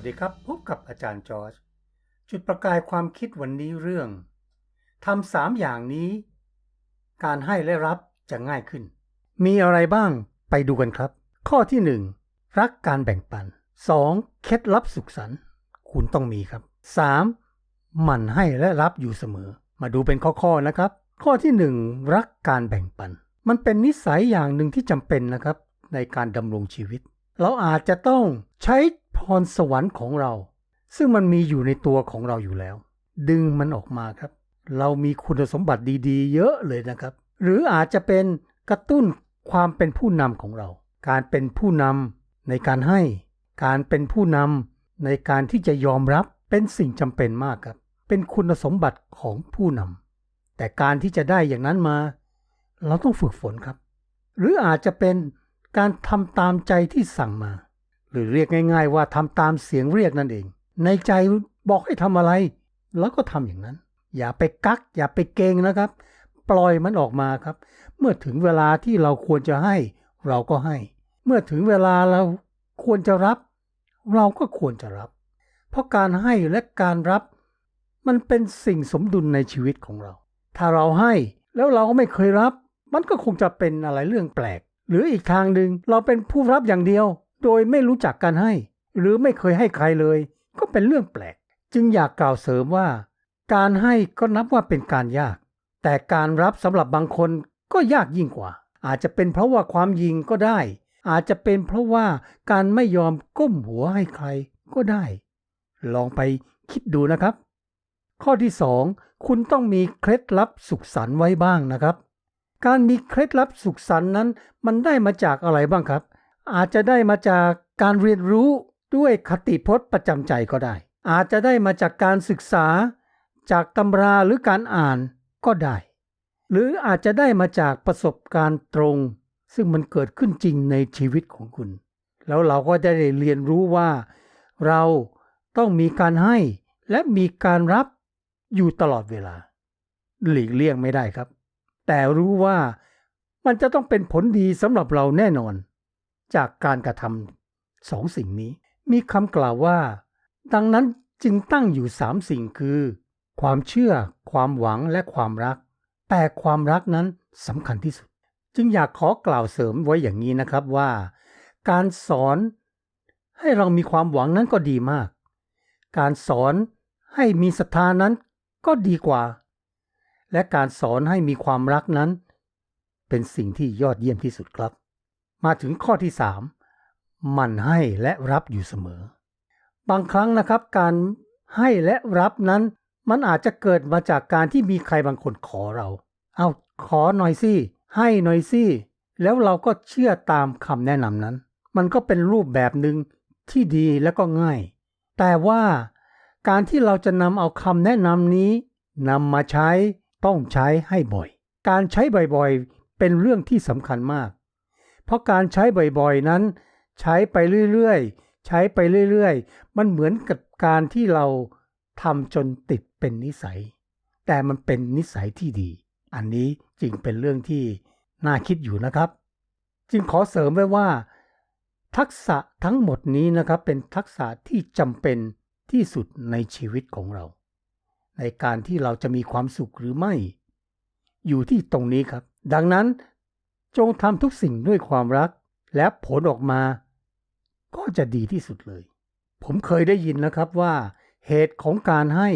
วัสดีครับ พบกับอาจารย์จอร์จจุดประกายความคิดวันนี้เรื่องทำสามอย่างนี้ การให้และรับจะง่ายขึ้น มีอะไรบ้างไปดูกันครับ ข้อที่หนึ่งรักการแบ่งปัน 2. เคล็ดลับสุขสันต์คุณต้องมีครับ 3. หมั่นให้และรับอยู่เสมอ มาดูเป็นข้อๆนะครับ ข้อที่หนึ่งรักการแบ่งปัน มันเป็นนิสัยอย่างหนึ่งที่จำเป็นนะครับ ในการดำรงชีวิต เราอาจจะต้องใช้ พรสวรรค์ของเรา ซึ่งมันมีอยู่ในตัวของเราอยู่แล้ว ดึงมันออกมาครับ เรามีคุณสมบัติดี ๆ เยอะเลยนะครับ หรืออาจจะเป็นกระตุ้นความเป็นผู้นำของเรา การเป็นผู้นำในการให้ การเป็นผู้นำในการที่จะยอมรับเป็นสิ่งจำเป็นมากครับ เป็นคุณสมบัติของผู้นำแต่การที่จะได้อย่างนั้นมา เราต้องฝึกฝนครับ หรืออาจจะเป็นการทำตามใจที่สั่งมา หรือเรียกง่าย ๆ ว่าทำตามเสียงเรียกนั่นเอง ในใจบอกให้ทำอะไร แล้วก็ทำอย่างนั้น อย่าไปกัก อย่าไปเกงนะครับ ปล่อยมันออกมาครับ เมื่อถึงเวลาที่เราควรจะให้ เราก็ให้ เมื่อถึงเวลาเราควรจะรับ เราก็ควรจะรับ เพราะการให้และการรับ มันเป็นสิ่งสมดุลในชีวิตของเรา ถ้าเราให้แล้วเราก็ไม่เคยรับ มันก็คงจะเป็นอะไรเรื่องแปลก หรืออีกทางหนึ่งเราเป็นผู้รับอย่างเดียว โดยไม่รู้จักการให้ หรือไม่เคยให้ใครเลย ก็เป็นเรื่องแปลก จึงอยากกล่าวเสริมว่า การให้ก็นับว่าเป็นการยาก แต่การรับสำหรับบางคนก็ยากยิ่งกว่า อาจจะเป็นเพราะว่าความยิงก็ได้ อาจจะเป็นเพราะว่าการไม่ยอมก้มหัวให้ใครก็ได้ ลองไปคิดดูนะครับ ข้อที่ 2 คุณต้องมีเคล็ดลับสุขสันต์ไว้บ้างนะครับ การมีเคล็ดลับสุขสันต์นั้น มันได้มาจากอะไรบ้างครับ อาจจะได้มาจากการเรียนรู้ด้วยคติพจน์ประจำใจก็ได้ อาจจะได้มาจากการศึกษา จากตำราหรือการอ่านก็ได้ หรืออาจจะได้มาจากประสบการณ์ตรง ซึ่งมันเกิดขึ้นจริงในชีวิตของคุณ แล้วเราก็จะได้เรียนรู้ว่า เราต้องมีการให้และมีการรับอยู่ตลอดเวลา หลีกเลี่ยงไม่ได้ครับ แต่รู้ว่ามันจะต้องเป็นผลดีสำหรับเราแน่นอน จากการกระทำสองสิ่งนี้ มีคำกล่าวว่า ดังนั้นจึงตั้งอยู่สามสิ่งคือ ความเชื่อ ความหวังและความรัก แต่ความรักนั้นสำคัญที่สุด จึงอยากขอกล่าวเสริมไว้อย่างนี้นะครับว่า การสอนให้เรามีความหวังนั้นก็ดีมาก การสอนให้มีศรัทธานั้นก็ดีกว่า และการสอนให้มีความรักนั้น เป็นสิ่งที่ยอดเยี่ยมที่สุดครับ มาถึงข้อที่ 3 มันให้และรับอยู่เสมอ บางครั้งนะครับการให้และรับนั้น มันอาจจะเกิดมาจากการที่มีใครบางคนขอเรา เอาขอหน่อยสิให้หน่อยสิแล้วเราก็เชื่อตามคำแนะนำนั้น มันก็เป็นรูปแบบหนึ่งที่ดีและก็ง่าย แต่ว่าการที่เราจะนำเอาคำแนะนำนี้นำมาใช้ต้องใช้ให้บ่อย การใช้บ่อยๆ เป็นเรื่องที่สำคัญมาก เพราะการใช้บ่อยๆนั้น ใช้ไปเรื่อยๆ ใช้ไปเรื่อยๆ มันเหมือนกับการที่เราทำจนติดเป็นนิสัย แต่มันเป็นนิสัยที่ดี อันนี้จึงเป็นเรื่องที่น่าคิดอยู่นะครับ จึงขอเสริมไว้ว่า ทักษะทั้งหมดนี้นะครับเป็นทักษะที่จำเป็นที่สุดในชีวิตของเรา ในการที่เราจะมีความสุขหรือไม่ อยู่ที่ตรงนี้ครับ ดังนั้น จงทำทุกสิ่งด้วยความรัก และผลออกมา ก็จะดีที่สุดเลย ผมเคยได้ยินนะครับว่า เหตุของการให้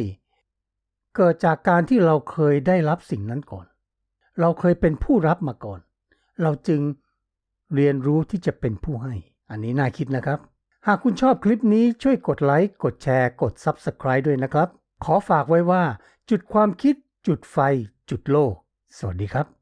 เกิดจากการที่เราเคยได้รับสิ่งนั้นก่อน เราเคยเป็นผู้รับมาก่อน เราจึงเรียนรู้ที่จะเป็นผู้ให้ อันนี้น่าคิดนะครับ หากคุณชอบคลิปนี้ช่วยกดไลค์ กดแชร์ กด Subscribe ด้วยนะครับ ขอฝากไว้ว่า จุดความคิด จุดไฟ จุดโลก สวัสดีครับ